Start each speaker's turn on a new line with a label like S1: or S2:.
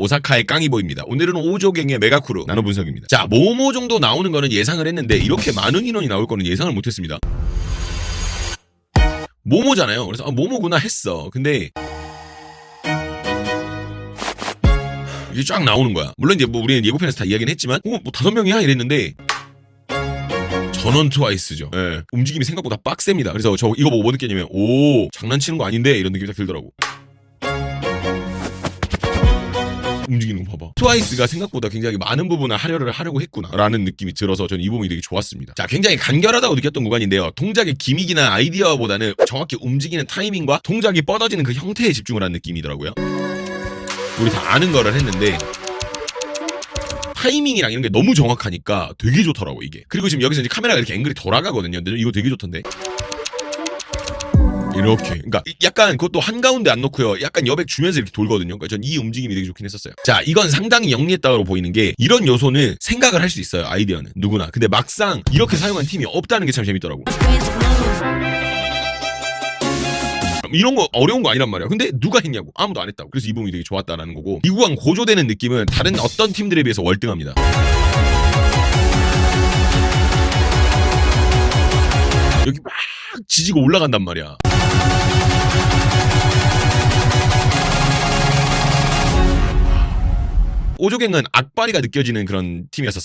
S1: 오사카의 깡이 보입니다. 오늘은 오조갱의 메가쿠루 나눠 분석입니다. 자, 모모 정도 나오는 거는 예상을 했는데 이렇게 많은 인원이 나올 거는 예상을 못했습니다. 모모잖아요. 그래서 아, 모모구나 했어. 근데 이게 쫙 나오는 거야. 물론 이제 뭐 우리는 예고편에서 다 이야기는 했지만 어, 뭐 다섯 명이야 이랬는데 전원 트와이스죠. 예. 움직임이 생각보다 빡셉니다. 그래서 저 이거 보고 뭐 느꼈냐면 오 장난치는 거 아닌데 이런 느낌이 딱 들더라고. 움직이는 거 봐봐. 트와이스가 생각보다 굉장히 많은 부분을 할애를 하려고 했구나라는 느낌이 들어서 저는 이 부분이 되게 좋았습니다. 자, 굉장히 간결하다고 느꼈던 구간인데요. 동작의 기믹이나 아이디어보다는 정확히 움직이는 타이밍과 동작이 뻗어지는 그 형태에 집중을 한 느낌이더라고요. 우리 다 아는 거를 했는데 타이밍이랑 이런 게 너무 정확하니까 되게 좋더라고 이게. 그리고 지금 여기서 이제 카메라가 이렇게 앵글이 돌아가거든요. 근데 이거 되게 좋던데. 이렇게. 그러니까 이- 약간 그것도 한 가운데 안 놓고요. 약간 여백 주면서 이렇게 돌거든요. 그러니까 전 이 움직임이 되게 좋긴 했었어요. 자, 이건 상당히 영리했다고 보이는 게 이런 요소는 생각을 할 수 있어요. 아이디어는 누구나. 근데 막상 이렇게 사용한 팀이 없다는 게 참 재밌더라고. 이런 거 어려운 거 아니란 말이야. 근데 누가 했냐고. 아무도 안 했다고. 그래서 이 부분이 되게 좋았다라는 거고. 이 구간 고조되는 느낌은 다른 어떤 팀들에 비해서 월등합니다. 여기 막 지지고 올라간단 말이야. 오조갱은 악바리가 느껴지는 그런 팀이었었어요.